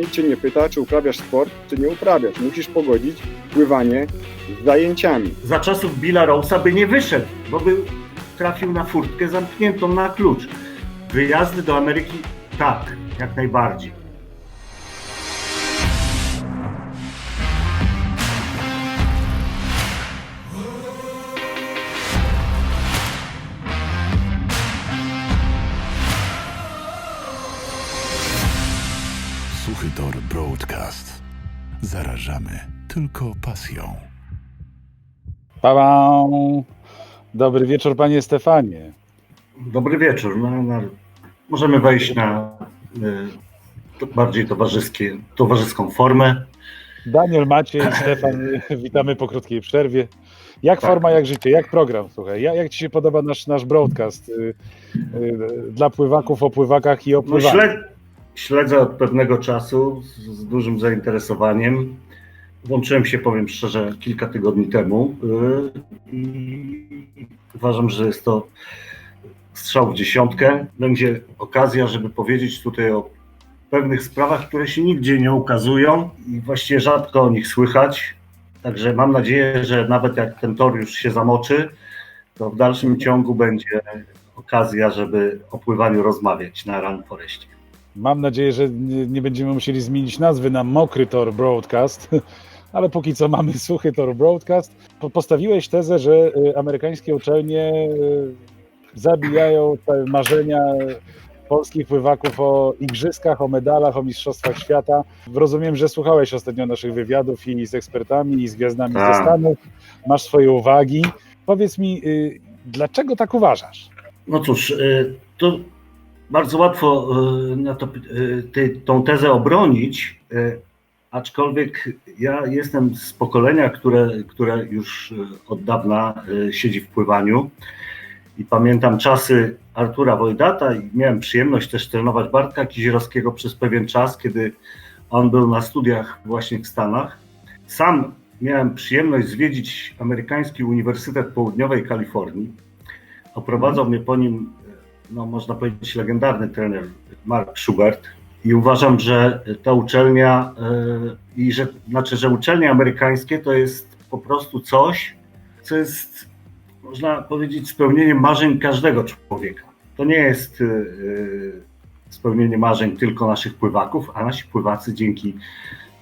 nikt cię nie pyta, czy uprawiasz sport, czy nie uprawiasz. Musisz pogodzić pływanie z zajęciami. Za czasów Billa Rose'a by nie wyszedł, bo by trafił na furtkę zamkniętą na klucz. Wyjazdy do Ameryki tak, jak najbardziej. Zarażamy tylko pasją. Pałam. Dobry wieczór, panie Stefanie. Dobry wieczór. No, no, możemy wejść na y, to bardziej towarzyskie, towarzyską formę. Daniel Maciej, Stefan, witamy po krótkiej przerwie. Jak Tak. forma, jak życie, jak program? Słuchaj, jak, jak ci się podoba nasz, nasz broadcast y, y, dla pływaków o pływakach i o No, pływaniu? śled, śledzę od pewnego czasu z, z dużym zainteresowaniem. Włączyłem się, powiem szczerze, kilka tygodni temu y, i uważam, że jest to strzał w dziesiątkę. Będzie okazja, żeby powiedzieć tutaj o pewnych sprawach, które się nigdzie nie ukazują i właściwie rzadko o nich słychać. Także mam nadzieję, że nawet jak ten tor już się zamoczy, to w dalszym ciągu będzie okazja, żeby o pływaniu rozmawiać na Run Forestie. Mam nadzieję, że nie będziemy musieli zmienić nazwy na Mokry Tor Broadcast, ale póki co mamy Suchy Tor Broadcast. Po- Postawiłeś tezę, że y, amerykańskie uczelnie y, zabijają te marzenia polskich pływaków o igrzyskach, o medalach, o mistrzostwach świata. Rozumiem, że słuchałeś ostatnio naszych wywiadów i z ekspertami, i z gwiazdami Tak. ze Stanów. Masz swoje uwagi. Powiedz mi, y, dlaczego tak uważasz? No cóż, to bardzo łatwo na to, tą tezę obronić, aczkolwiek ja jestem z pokolenia, które, które już y, od dawna y, siedzi w pływaniu i pamiętam czasy Artura Wojdata i miałem przyjemność też trenować Bartka Kizierowskiego przez pewien czas, kiedy on był na studiach właśnie w Stanach. Sam miałem przyjemność zwiedzić amerykański Uniwersytet Południowej Kalifornii. Oprowadzał mnie po nim, no można powiedzieć, legendarny trener Mark Schubert. I uważam, że ta uczelnia, e, i że, znaczy, że uczelnie amerykańskie to jest po prostu coś, co jest, można powiedzieć, spełnieniem marzeń każdego człowieka. To nie jest e, e, spełnienie marzeń tylko naszych pływaków, a nasi pływacy dzięki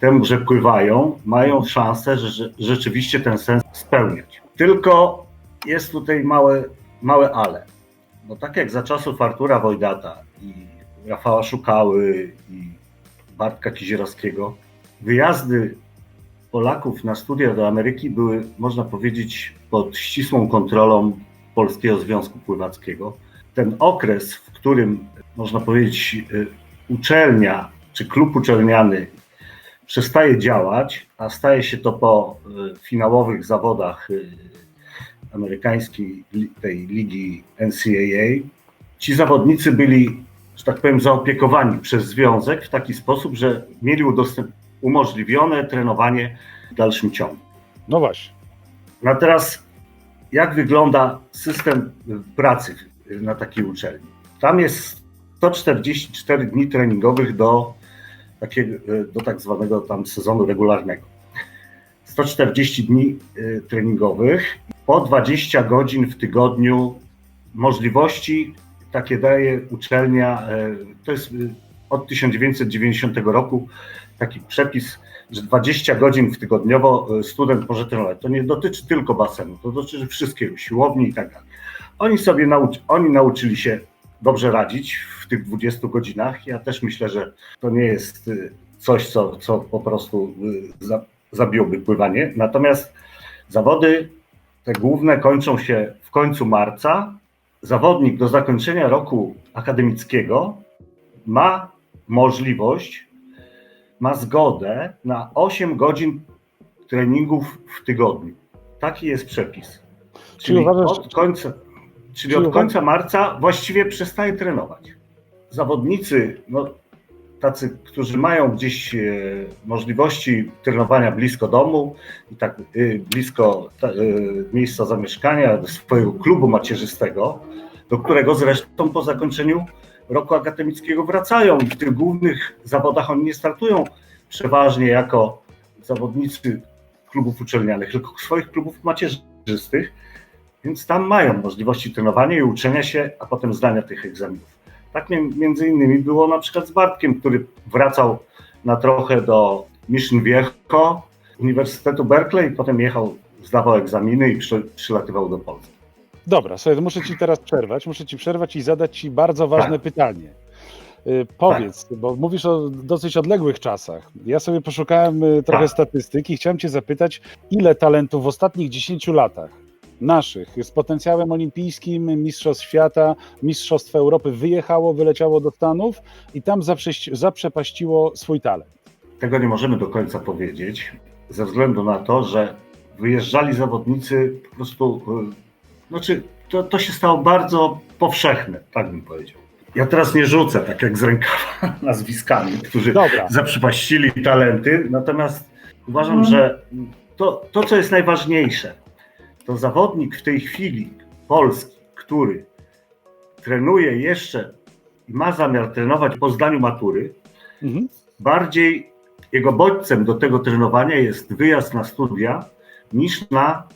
temu, że pływają, mają szansę, że, rzeczywiście ten sens spełniać. Tylko jest tutaj małe, małe ale. Bo tak jak za czasów Artura Wojdata Rafała Szukały i Bartka Kizierowskiego, wyjazdy Polaków na studia do Ameryki były, można powiedzieć, pod ścisłą kontrolą Polskiego Związku Pływackiego. Ten okres, w którym, można powiedzieć, y, uczelnia czy klub uczelniany przestaje działać, a staje się to po y, finałowych zawodach y, amerykańskiej tej ligi NCAA. Ci zawodnicy byli, że tak powiem, zaopiekowani przez związek w taki sposób, że mieli udostęp- umożliwione trenowanie w dalszym ciągu. No właśnie. No a teraz, jak wygląda system pracy na takiej uczelni? Tam jest 144 dni treningowych do, takiego, do tak zwanego tam sezonu regularnego. 140 dni y, treningowych, po 20 godzin w tygodniu możliwości takie daje uczelnia, y, to jest y, od 1990 roku taki przepis, że 20 godzin w tygodniowo y, student może trenować. To nie dotyczy tylko basenu, to dotyczy wszystkiego, siłowni i tak dalej. Oni sobie nauczy, oni nauczyli się dobrze radzić w tych 20 godzinach. Ja też myślę, że to nie jest coś, co, co po prostu za, zabiłoby pływanie. Natomiast zawody te główne kończą się w końcu marca. Zawodnik do zakończenia roku akademickiego ma możliwość ma zgodę na 8 godzin treningów w tygodniu. Taki jest przepis. Czyli, uważasz- od końca, czyli czyli od końca marca właściwie przestaje trenować. Zawodnicy, no, tacy, którzy mają gdzieś e, możliwości trenowania blisko domu i tak e, blisko e, miejsca zamieszkania, swojego klubu macierzystego, do którego zresztą po zakończeniu roku akademickiego wracają w tych głównych zawodach oni nie startują przeważnie jako zawodnicy klubów uczelnianych, tylko swoich klubów macierzystych, więc tam mają możliwości trenowania i uczenia się, a potem zdania tych egzaminów. Tak między innymi było na przykład z Bartkiem, który wracał na trochę do Mission Viejo, Uniwersytetu Berkeley, potem jechał, zdawał egzaminy i przy, przylatywał do Polski. Dobra, słuchaj, muszę ci teraz przerwać, muszę ci przerwać i zadać ci bardzo ważne Tak. pytanie. Y, Powiedz, bo mówisz o dosyć odległych czasach. Ja sobie poszukałem y, trochę Tak. statystyk i chciałem cię zapytać, ile talentów w ostatnich 10 latach naszych z potencjałem olimpijskim, mistrzostw świata, mistrzostw Europy wyjechało, wyleciało do Stanów i tam zaprzepaściło swój talent. Tego nie możemy do końca powiedzieć, ze względu na to, że wyjeżdżali zawodnicy po prostu, y, znaczy to, to się stało bardzo powszechne, tak bym powiedział. Ja teraz nie rzucę, tak jak z rękawa, nazwiskami, którzy Dobra, zaprzepaścili talenty, natomiast uważam, że to, to, co jest najważniejsze, to zawodnik w tej chwili polski, który trenuje jeszcze i ma zamiar trenować po zdaniu matury, mhm. bardziej jego bodźcem do tego trenowania jest wyjazd na studia niż na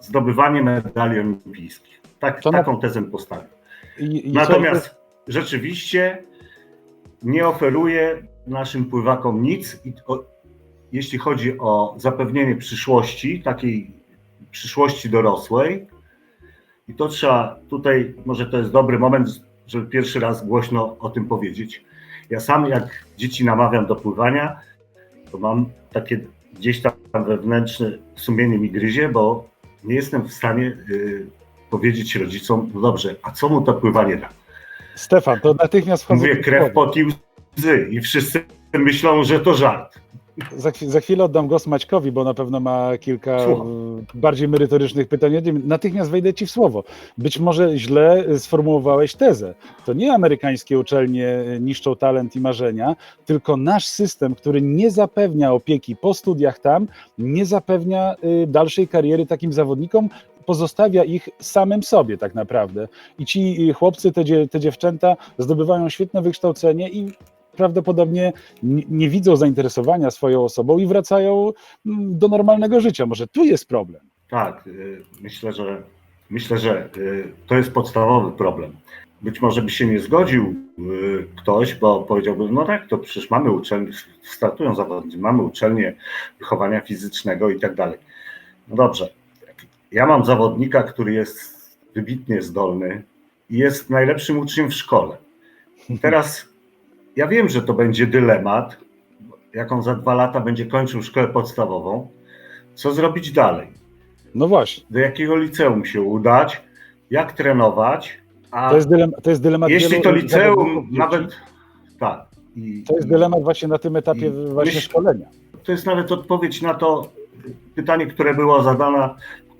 zdobywanie medali olimpijskich. Tak, To na- taką tezę postawił. I, i Natomiast rzeczywiście nie oferuje naszym pływakom nic, i o, jeśli chodzi o zapewnienie przyszłości, takiej przyszłości dorosłej. I to trzeba tutaj, może to jest dobry moment, żeby pierwszy raz głośno o tym powiedzieć. Ja sam, jak dzieci namawiam do pływania, to mam takie gdzieś tam wewnętrzne sumienie mi gryzie, bo nie jestem w stanie y, powiedzieć rodzicom, no dobrze, a co mu to pływanie da? Stefan, to natychmiast wchodzę Mówię krew, pot i łzy i wszyscy myślą, że to żart. Za, za chwilę oddam głos Maćkowi, bo na pewno ma kilka Słucham. y, bardziej merytorycznych pytań. Natychmiast wejdę ci w słowo. Być może źle sformułowałeś tezę. To nie amerykańskie uczelnie y, niszczą talent i marzenia, tylko nasz system, który nie zapewnia opieki po studiach tam, nie zapewnia y, dalszej kariery takim zawodnikom, pozostawia ich samym sobie tak naprawdę. I ci chłopcy, te, dzie- te dziewczęta zdobywają świetne wykształcenie i prawdopodobnie nie, widzą zainteresowania swoją osobą i wracają mm, do normalnego życia. Może tu jest problem. Tak, y, myślę, że myślę, że y, to jest podstawowy problem. Być może by się nie zgodził y, ktoś, bo powiedziałby, no tak, to przecież mamy uczelnie, startują zawodnicy, mamy uczelnię wychowania fizycznego i tak dalej. No dobrze, ja mam zawodnika, który jest wybitnie zdolny i jest najlepszym uczniem w szkole. Teraz ja wiem, że to będzie dylemat, jak on za dwa lata będzie kończył szkołę podstawową. Co zrobić dalej? No właśnie, Do jakiego liceum się udać? Jak trenować? A to jest, dylem, to jest dylemat jeśli to liceum nawet. Tak. I, To jest dylemat właśnie na tym etapie właśnie myśl- szkolenia. to jest nawet odpowiedź na to pytanie, które było zadane,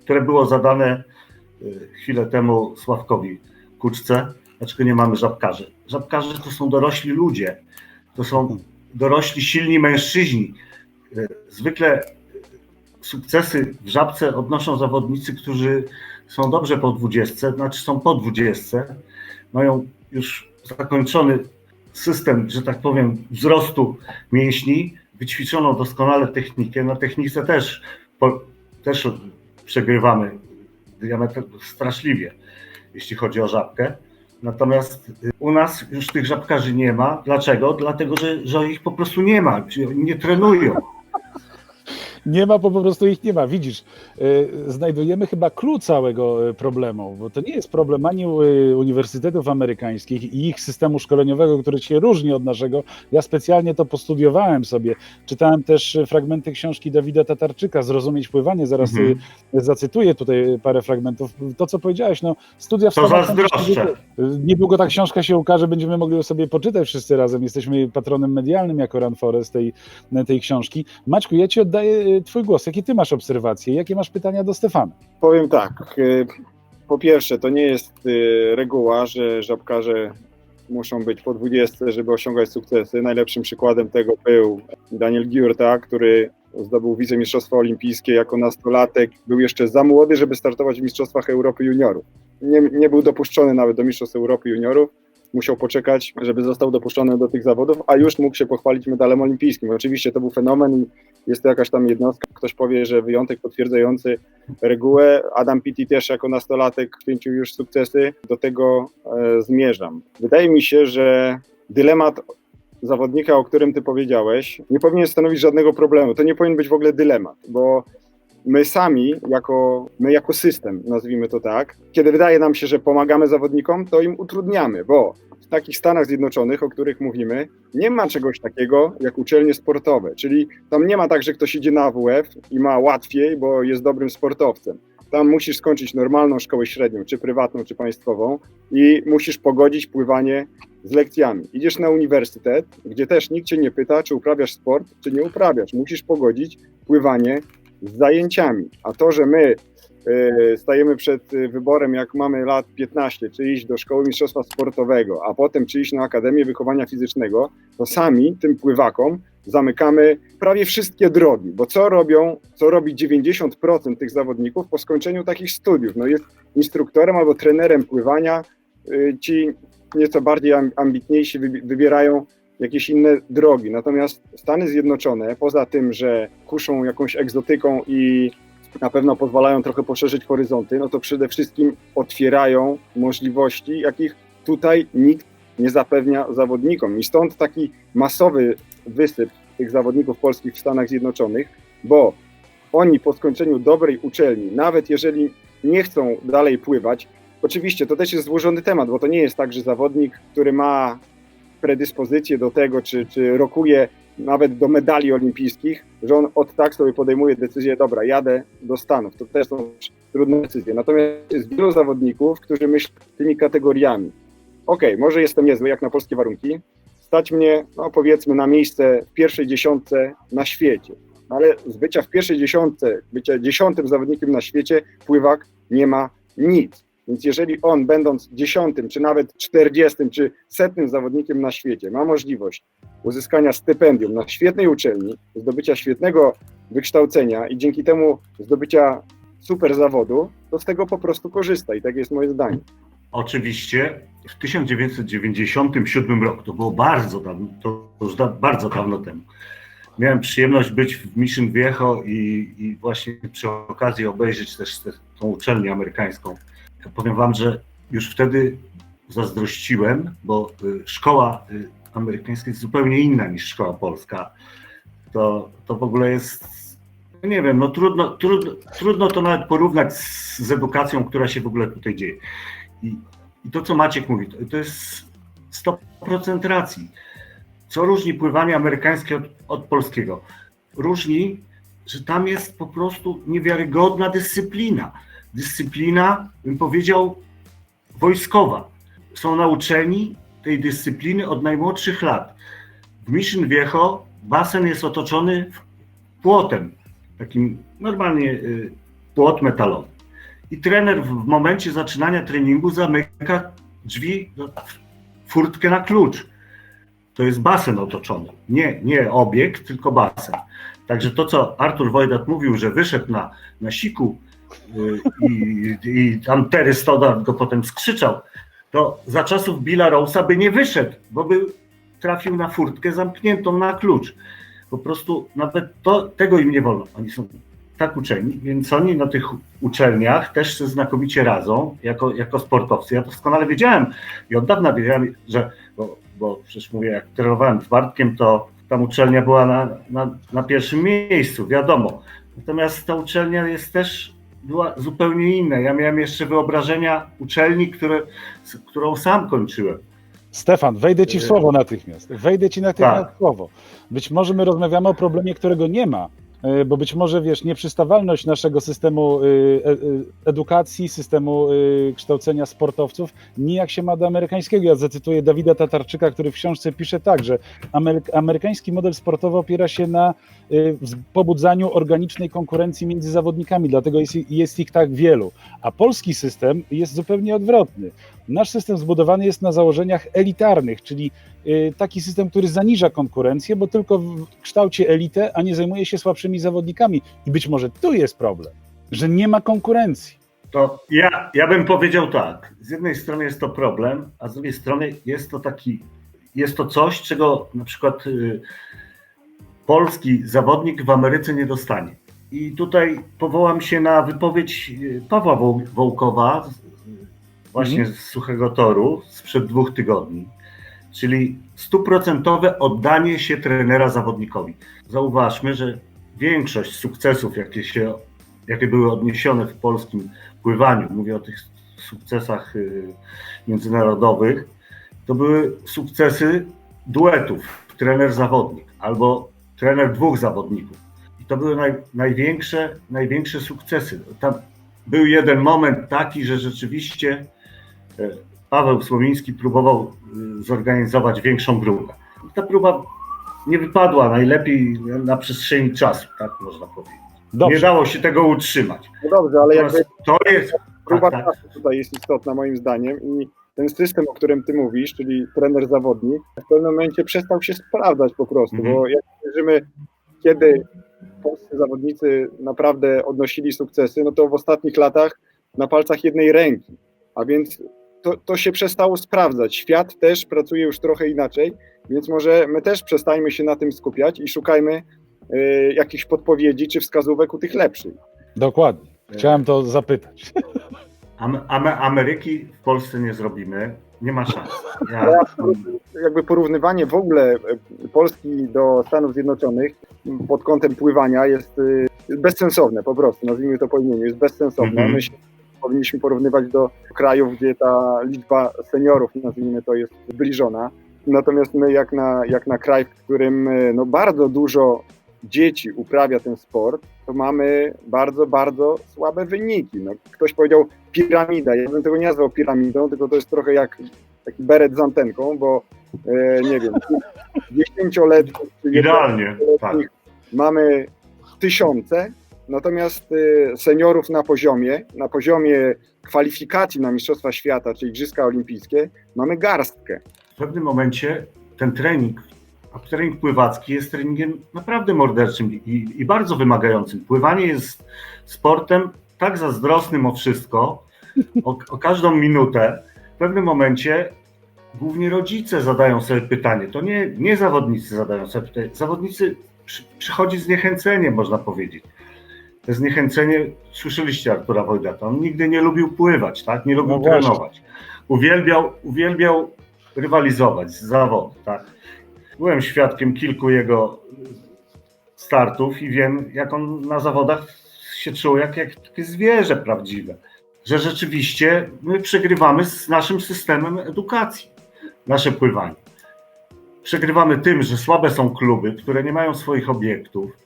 które było zadane y, chwilę temu Sławkowi Kuczce. Dlaczego nie mamy żabkarzy? Żabkarze to są dorośli ludzie. To są dorośli, silni mężczyźni. Zwykle sukcesy w żabce odnoszą zawodnicy, którzy są dobrze po 20, znaczy są po 20, mają już zakończony system, że tak powiem, wzrostu mięśni, wyćwiczoną doskonale technikę. Na technice też, po, też przegrywamy diametr straszliwie, jeśli chodzi o żabkę. Natomiast y, u nas już tych żabkarzy nie ma. Dlaczego? Dlatego, że, że ich po prostu nie ma, czyli nie trenują. Nie ma, bo po prostu ich nie ma. Widzisz, y, znajdujemy chyba clue całego y, problemu, bo to nie jest problem ani y, uniwersytetów amerykańskich i ich systemu szkoleniowego, który się różni od naszego. Ja specjalnie to postudiowałem sobie. Czytałem też fragmenty książki Dawida Tatarczyka, Zrozumieć pływanie. Zaraz Mhm. zacytuję tutaj parę fragmentów. To, co powiedziałeś, no studia w To zazdroszczę. Niedługo ta książka się ukaże, będziemy mogli ją sobie poczytać wszyscy razem. Jesteśmy patronem medialnym jako Run Forest tej, tej książki. Maćku, ja Ci oddaję Twój głos. Jakie Ty masz obserwacje? Jakie masz pytania do Stefana? Powiem tak. y, Po pierwsze, to nie jest y, reguła, że żabkarze muszą być po 20, żeby osiągać sukcesy. Najlepszym przykładem tego był Daniel Giurta, który zdobył wicemistrzostwo olimpijskie jako nastolatek. Był jeszcze za młody, żeby startować w Mistrzostwach Europy Juniorów. Nie, nie był dopuszczony nawet do Mistrzostw Europy Juniorów. Musiał poczekać, żeby został dopuszczony do tych zawodów, a już mógł się pochwalić medalem olimpijskim. Oczywiście to był fenomen i jest to jakaś tam jednostka. Ktoś powie, że wyjątek potwierdzający regułę. Adam Pitti też jako nastolatek chwycił już sukcesy. Do tego e, zmierzam. Wydaje mi się, że dylemat zawodnika, o którym ty powiedziałeś, nie powinien stanowić żadnego problemu. To nie powinien być w ogóle dylemat, bo my sami, jako, my jako system, nazwijmy to tak, kiedy wydaje nam się, że pomagamy zawodnikom, to im utrudniamy, bo w takich Stanach Zjednoczonych, o których mówimy, nie ma czegoś takiego jak uczelnie sportowe, czyli tam nie ma tak, że ktoś idzie na AWF i ma łatwiej, bo jest dobrym sportowcem. Tam musisz skończyć normalną szkołę średnią, czy prywatną, czy państwową i musisz pogodzić pływanie z lekcjami. Idziesz na uniwersytet, gdzie też nikt cię nie pyta, czy uprawiasz sport, czy nie uprawiasz. Musisz pogodzić pływanie z zajęciami. A to, że my stajemy przed y, wyborem, jak mamy lat 15, czy iść do szkoły mistrzostwa sportowego, a potem czy iść na Akademię Wychowania Fizycznego, to sami tym pływakom zamykamy prawie wszystkie drogi, bo co robią, co robi 90% tych zawodników po skończeniu takich studiów? No jest instruktorem albo trenerem pływania, y, ci nieco bardziej am- ambitniejsi wybi- wybierają jakieś inne drogi. Natomiast Stany Zjednoczone, poza tym, że kuszą jakąś egzotyką i na pewno pozwalają trochę poszerzyć horyzonty, no to przede wszystkim otwierają możliwości, jakich tutaj nikt nie zapewnia zawodnikom. I stąd taki masowy wysyp tych zawodników polskich w Stanach Zjednoczonych, bo oni po skończeniu dobrej uczelni, nawet jeżeli nie chcą dalej pływać, oczywiście to też jest złożony temat, bo to nie jest tak, że zawodnik, który ma predyspozycję do tego, czy, czy rokuje nawet do medali olimpijskich, że on od tak sobie podejmuje decyzję, dobra, jadę do Stanów. To też są trudne decyzje. Natomiast jest wielu zawodników, którzy myślą tymi kategoriami. Okej, może jestem niezły, jak na polskie warunki, stać mnie, no powiedzmy, na miejsce w pierwszej dziesiątce na świecie. Ale z bycia w pierwszej dziesiątce, bycia dziesiątym zawodnikiem na świecie, pływak nie ma nic. Więc jeżeli on, będąc dziesiątym, czy nawet czterdziestym, czy setnym zawodnikiem na świecie, ma możliwość uzyskania stypendium na świetnej uczelni, zdobycia świetnego wykształcenia i dzięki temu zdobycia super zawodu, to z tego po prostu korzysta i tak jest moje zdanie. Oczywiście w 1997 roku, to było bardzo dawno, to już da, bardzo dawno temu, miałem przyjemność być w Mission Viejo i, i właśnie przy okazji obejrzeć też tę uczelnię amerykańską. Powiem wam, że już wtedy zazdrościłem, bo y, szkoła y, amerykańska jest zupełnie inna niż szkoła polska. To, to w ogóle jest, no nie wiem, no trudno, trudno, trudno to nawet porównać z, z edukacją, która się w ogóle tutaj dzieje. I, I to, co Maciek mówi, to, to jest 100% racji. Co różni pływanie amerykańskie od, od polskiego? Różni, że tam jest po prostu niewiarygodna dyscyplina. Dyscyplina, bym powiedział, wojskowa. Są nauczeni tej dyscypliny od najmłodszych lat. W Mission Viejo basen jest otoczony płotem, takim normalnie y, płot metalowy. I trener w momencie zaczynania treningu zamyka drzwi, furtkę na klucz. To jest basen otoczony. Nie, nie obiekt, tylko basen. Także to, co Artur Wojdat mówił, że wyszedł na, na siku i, i tam Terry Stoddard go potem skrzyczał, to za czasów Billa Rose'a by nie wyszedł, bo by trafił na furtkę zamkniętą na klucz. Po prostu nawet to, tego im nie wolno. Oni są tak uczeni, więc oni na tych uczelniach też się znakomicie radzą jako, jako sportowcy. Ja doskonale wiedziałem i od dawna wiedziałem, że, bo, bo przecież mówię, jak trenowałem z Bartkiem, to tam uczelnia była na, na, na pierwszym miejscu, wiadomo. Natomiast ta uczelnia jest też była zupełnie inna. Ja miałem jeszcze wyobrażenia uczelni, które, z- którą sam kończyłem. Stefan, wejdę ci w Y- słowo natychmiast. Wejdę ci natychmiast Tak. w słowo. Być może my rozmawiamy o problemie, którego nie ma, bo być może wiesz, nieprzystawalność naszego systemu y, e- y, edukacji, systemu y, kształcenia sportowców nijak się ma do amerykańskiego. Ja zacytuję Dawida Tatarczyka, który w książce pisze tak, że ameryk- amerykański model sportowy opiera się na pobudzaniu organicznej konkurencji między zawodnikami, dlatego jest, jest ich tak wielu. A polski system jest zupełnie odwrotny. Nasz system zbudowany jest na założeniach elitarnych, czyli taki system, który zaniża konkurencję, bo tylko w kształcie elitę, a nie zajmuje się słabszymi zawodnikami. I być może tu jest problem, że nie ma konkurencji. To ja, ja bym powiedział tak. Z jednej strony jest to problem, a z drugiej strony jest to taki, jest to coś, czego na przykład y, polski zawodnik w Ameryce nie dostanie. I tutaj powołam się na wypowiedź y, Pawła Woł- Wołkowa, z- właśnie z Suchego Toru, sprzed dwóch tygodni. Czyli stuprocentowe oddanie się trenera zawodnikowi. Zauważmy, że większość sukcesów, jakie, się, jakie były odniesione w polskim pływaniu, mówię o tych sukcesach y, międzynarodowych, to były sukcesy duetów trener-zawodnik albo trener dwóch zawodników. I to były naj, największe, największe sukcesy. Tam był jeden moment taki, że rzeczywiście e, Paweł Słowiński próbował y, zorganizować większą grupę. Ta próba nie wypadła najlepiej na przestrzeni czasu, tak można powiedzieć. Nie Dobrze, dało się tego utrzymać. No dobrze, ale jakby To jest. próba tak, tak. czasu tutaj jest istotna moim zdaniem i ten system, o którym ty mówisz, czyli trener zawodnik, w pewnym momencie przestał się sprawdzać po prostu, Mhm. bo jak wierzymy, kiedy polscy zawodnicy naprawdę odnosili sukcesy, no to w ostatnich latach na palcach jednej ręki, a więc to, to się przestało sprawdzać. Świat też pracuje już trochę inaczej, więc może my też przestańmy się na tym skupiać i szukajmy y, jakichś podpowiedzi czy wskazówek u tych lepszych. dokładnie. Chciałem to zapytać. Am, Am, Ameryki w Polsce nie zrobimy. Nie ma szans. Ja, Ale jakby porównywanie w ogóle e, Polski do Stanów Zjednoczonych pod kątem pływania jest y, bezsensowne po prostu, nazwijmy to po imieniu, jest bezsensowne. Mhm. My się powinniśmy porównywać do krajów, gdzie ta liczba seniorów, nazwijmy to, jest zbliżona. Natomiast my jak na, jak na kraj, w którym y, no, bardzo dużo dzieci uprawia ten sport, to mamy bardzo, bardzo słabe wyniki. No, ktoś powiedział piramida, ja bym tego nie nazwał piramidą, tylko to jest trochę jak taki beret z antenką, bo e, nie wiem, dziesięcioletnich idealnie. Tak. mamy tysiące, natomiast e, seniorów na poziomie, na poziomie kwalifikacji na Mistrzostwa Świata czy Igrzyska Olimpijskie mamy garstkę. W pewnym momencie ten trening, a trening pływacki jest treningiem naprawdę morderczym i, i bardzo wymagającym. Pływanie jest sportem tak zazdrosnym o wszystko, o, o każdą minutę. W pewnym momencie głównie rodzice zadają sobie pytanie. To nie, nie zawodnicy zadają sobie pytanie. Zawodnicy przy, przychodzi zniechęcenie, można powiedzieć. Zniechęcenie, słyszeliście Artura Wojdata, on nigdy nie lubił pływać, tak? nie lubił No trenować. Uwielbiał, uwielbiał rywalizować z zawodu. Tak? Byłem świadkiem kilku jego startów i wiem, jak on na zawodach się czuł jak, jak takie zwierzę prawdziwe. Że rzeczywiście my przegrywamy z naszym systemem edukacji, nasze pływanie. Przegrywamy tym, że słabe są kluby, które nie mają swoich obiektów.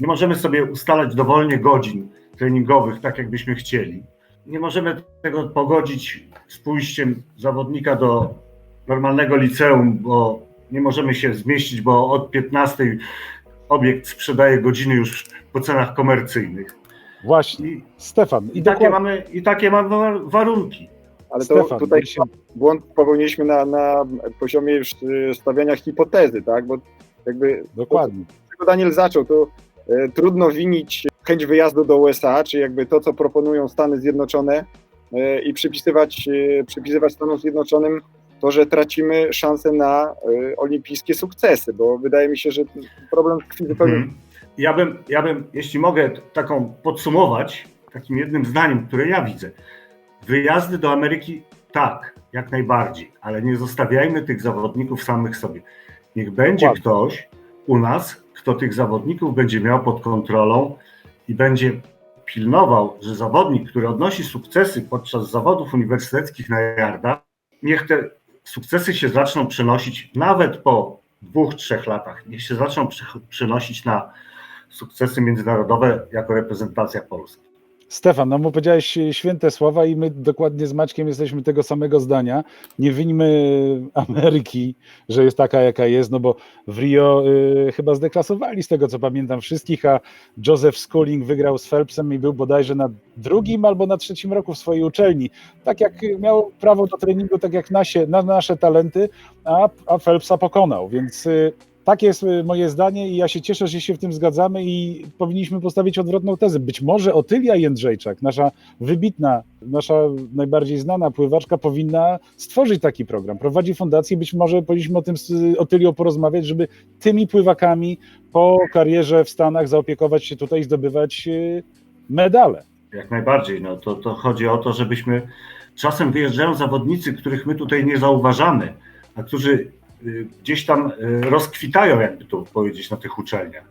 Nie możemy sobie ustalać dowolnie godzin treningowych, tak jakbyśmy chcieli. Nie możemy tego pogodzić z pójściem zawodnika do normalnego liceum, bo nie możemy się zmieścić, bo od 15 obiekt sprzedaje godziny już po cenach komercyjnych. Właśnie, I, Stefan, i i, takie, dokładnie. mamy, i takie mamy wa- warunki. Ale to Stefan, tutaj jeśli- błąd popełniliśmy na, na poziomie już stawiania hipotezy, tak? Bo jakby Dokładnie. czego Daniel zaczął, to trudno winić chęć wyjazdu do USA, czy jakby to, co proponują Stany Zjednoczone e, i przypisywać, e, przypisywać Stanom Zjednoczonym to, że tracimy szansę na e, olimpijskie sukcesy, bo wydaje mi się, że problem tkwi zupełnie Mhm. Ja bym, ja bym, jeśli mogę taką podsumować, takim jednym zdaniem, które ja widzę. Wyjazdy do Ameryki tak, jak najbardziej, ale nie zostawiajmy tych zawodników samych sobie. Niech będzie Dokładnie. ktoś u nas, kto tych zawodników będzie miał pod kontrolą i będzie pilnował, że zawodnik, który odnosi sukcesy podczas zawodów uniwersyteckich na jardach, niech te sukcesy się zaczną przenosić nawet po dwóch, trzech latach. Niech się zaczną przenosić na sukcesy międzynarodowe jako reprezentacja Polski. Stefan, no mu powiedziałeś święte słowa i my dokładnie z Maćkiem jesteśmy tego samego zdania. Nie wyńmy Ameryki, że jest taka, jaka jest, no bo w Rio y, chyba zdeklasowali z tego, co pamiętam wszystkich, a Joseph Schooling wygrał z Phelpsem i był bodajże na drugim albo na trzecim roku w swojej uczelni. Tak jak miał prawo do treningu, tak jak nasie, na nasze talenty, a, a Phelpsa pokonał, więc y, takie jest y, moje zdanie i ja się cieszę, że się w tym zgadzamy i powinniśmy postawić odwrotną tezę. Być może Otylia Jędrzejczak, nasza wybitna, nasza najbardziej znana pływaczka powinna stworzyć taki program. Prowadzi fundację, być może powinniśmy o tym z Otylią porozmawiać, żeby tymi pływakami po karierze w Stanach zaopiekować się tutaj i zdobywać y, medale. Jak najbardziej. No, to, to chodzi o to, żebyśmy czasem wyjeżdżają zawodnicy, których my tutaj nie zauważamy, a którzy y, gdzieś tam y, rozkwitają, jakby to powiedzieć, na tych uczelniach.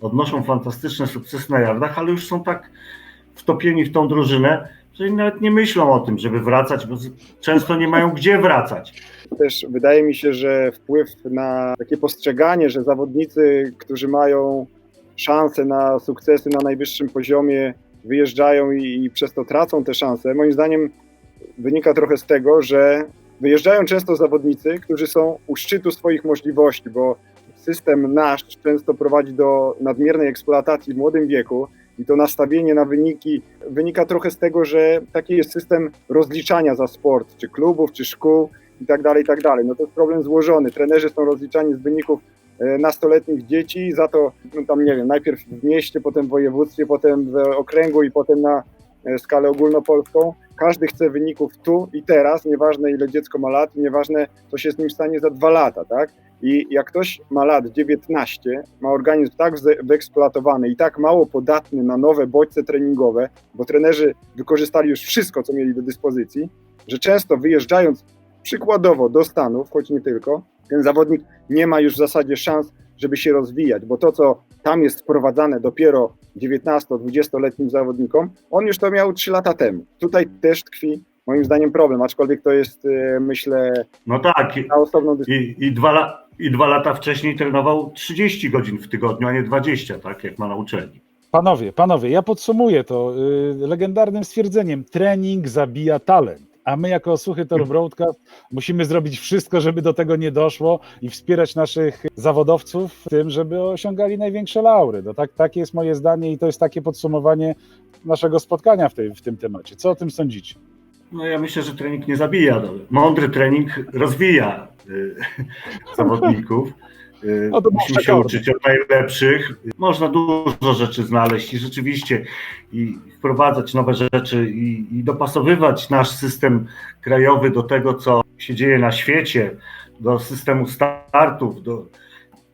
Odnoszą fantastyczne sukcesy na jardach, ale już są tak wtopieni w tą drużynę, że nawet nie myślą o tym, żeby wracać, bo często nie mają gdzie wracać. Też wydaje mi się, że wpływ na takie postrzeganie, że zawodnicy, którzy mają szanse na sukcesy na najwyższym poziomie, wyjeżdżają i, i przez to tracą te szanse, moim zdaniem wynika trochę z tego, że wyjeżdżają często zawodnicy, którzy są u szczytu swoich możliwości, bo system nasz często prowadzi do nadmiernej eksploatacji w młodym wieku i to nastawienie na wyniki wynika trochę z tego, że taki jest system rozliczania za sport, czy klubów, czy szkół i tak dalej, i tak dalej. No to jest problem złożony. Trenerzy są rozliczani z wyników e, nastoletnich dzieci, za to no tam nie wiem, najpierw w mieście, potem w województwie, potem w okręgu i potem na e, skalę ogólnopolską. Każdy chce wyników tu i teraz, nieważne ile dziecko ma lat, nieważne co się z nim stanie za dwa lata, tak? I jak ktoś ma lat 19, ma organizm tak wyeksploatowany i tak mało podatny na nowe bodźce treningowe, bo trenerzy wykorzystali już wszystko, co mieli do dyspozycji, że często wyjeżdżając przykładowo do Stanów, choć nie tylko, ten zawodnik nie ma już w zasadzie szans, żeby się rozwijać, bo to, co tam jest wprowadzane dopiero 19-20-letnim zawodnikom, on już to miał 3 lata temu. Tutaj też tkwi moim zdaniem problem, aczkolwiek to jest, e, myślę, No tak, i, na osobną dyskusję. i, i, dwa, la- i dwa lata wcześniej trenował 30 godzin w tygodniu, a nie 20, tak jak ma na uczelni. Panowie, panowie, ja podsumuję to y, legendarnym stwierdzeniem: trening zabija talent. A my, jako Suchy Tor Broadcast, musimy zrobić wszystko, żeby do tego nie doszło i wspierać naszych zawodowców w tym, żeby osiągali największe laury. No tak, takie jest moje zdanie i to jest takie podsumowanie naszego spotkania w, tej, w tym temacie. Co o tym sądzicie? No ja myślę, że trening nie zabija. No. Mądry trening rozwija y, zawodników. Y, No Musimy się uczyć od najlepszych. Można dużo rzeczy znaleźć i rzeczywiście i wprowadzać nowe rzeczy i, i dopasowywać nasz system krajowy do tego, co się dzieje na świecie, do systemu startów. Do...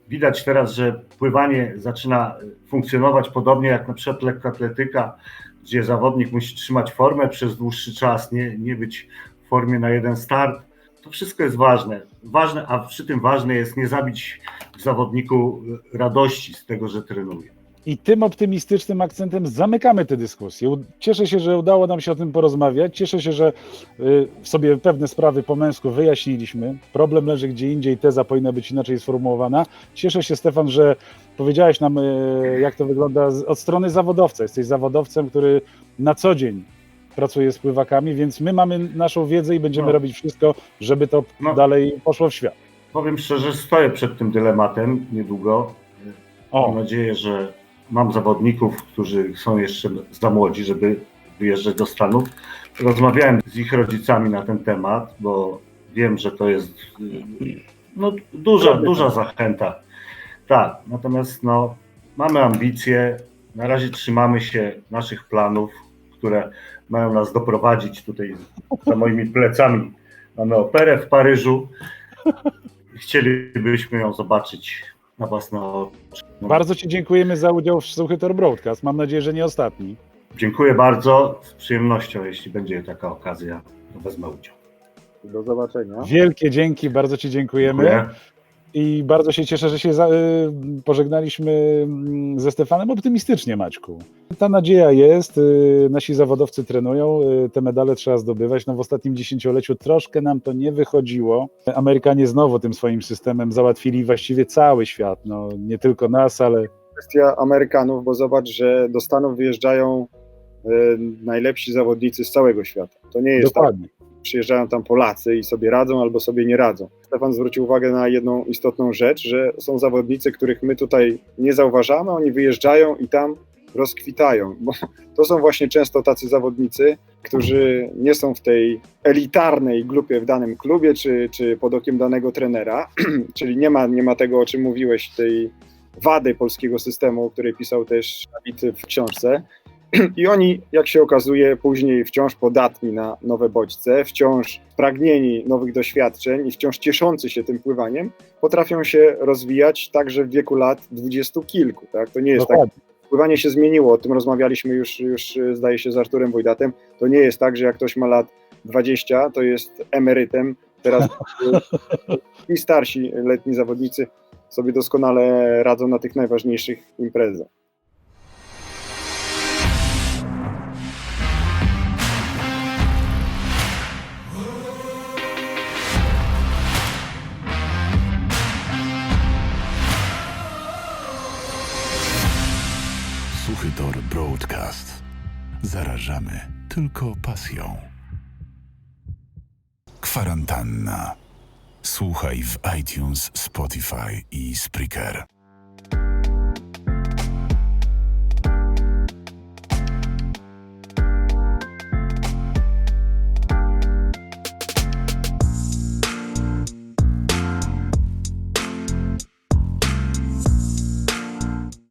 Widać teraz, że pływanie zaczyna funkcjonować podobnie jak na przykład lekkoatletyka, gdzie zawodnik musi trzymać formę przez dłuższy czas, nie, nie być w formie na jeden start. To wszystko jest ważne. ważne. A przy tym ważne jest nie zabić w zawodniku radości z tego, że trenuje. I tym optymistycznym akcentem zamykamy tę dyskusję. Cieszę się, że udało nam się o tym porozmawiać. Cieszę się, że y, sobie pewne sprawy po męsku wyjaśniliśmy. Problem leży gdzie indziej, teza powinna być inaczej sformułowana. Cieszę się, Stefan, że powiedziałeś nam, y, jak to wygląda od strony zawodowca. Jesteś zawodowcem, który na co dzień pracuje z pływakami, więc my mamy naszą wiedzę i będziemy No. robić wszystko, żeby to No. dalej poszło w świat. Powiem szczerze, stoję przed tym dylematem niedługo. Mam O, nadzieję, że mam zawodników, którzy są jeszcze za młodzi, żeby wyjeżdżać do Stanów. Rozmawiałem z ich rodzicami na ten temat, bo wiem, że to jest no, duża, duża zachęta. Tak, natomiast no, mamy ambicje, na razie trzymamy się naszych planów, które mają nas doprowadzić tutaj za moimi plecami. Mamy operę w Paryżu. Chcielibyśmy ją zobaczyć na własne oczy. No, bardzo Ci dziękujemy za udział w Suchy Tor Broadcast. Mam nadzieję, że nie ostatni. Dziękuję bardzo. Z przyjemnością, jeśli będzie taka okazja, to wezmę udział. Do zobaczenia. Wielkie dzięki, bardzo Ci dziękujemy. Dziękuję. I bardzo się cieszę, że się y, pożegnaliśmy mm, ze Stefanem optymistycznie, Maćku. Ta nadzieja jest, y, nasi zawodowcy trenują, y, te medale trzeba zdobywać. No w ostatnim dziesięcioleciu troszkę nam to nie wychodziło. Amerykanie znowu tym swoim systemem załatwili właściwie cały świat. No, nie tylko nas, ale kwestia Amerykanów, bo zobacz, że do Stanów wyjeżdżają najlepsi zawodnicy z całego świata. To nie jest tak, dokładnie. Przyjeżdżają tam Polacy i sobie radzą albo sobie nie radzą. Stefan zwrócił uwagę na jedną istotną rzecz, że są zawodnicy, których my tutaj nie zauważamy, oni wyjeżdżają i tam rozkwitają, bo to są właśnie często tacy zawodnicy, którzy nie są w tej elitarnej grupie w danym klubie, czy, czy pod okiem danego trenera, czyli nie ma, nie ma tego, o czym mówiłeś, tej wady polskiego systemu, o której pisał też Dawid w książce. I oni, jak się okazuje, później wciąż podatni na nowe bodźce, wciąż pragnieni nowych doświadczeń i wciąż cieszący się tym pływaniem, potrafią się rozwijać także w wieku lat dwudziestu kilku. Tak? To nie jest tak, Dokładnie. pływanie się zmieniło, o tym rozmawialiśmy już, już zdaje się z Arturem Wojdatem. To nie jest tak, że jak ktoś ma lat 20, to jest emerytem. Teraz i starsi letni zawodnicy sobie doskonale radzą na tych najważniejszych imprezach. Broadcast. Zarażamy tylko pasją. Kwarantanna. Słuchaj w iTunes, Spotify i Spreaker.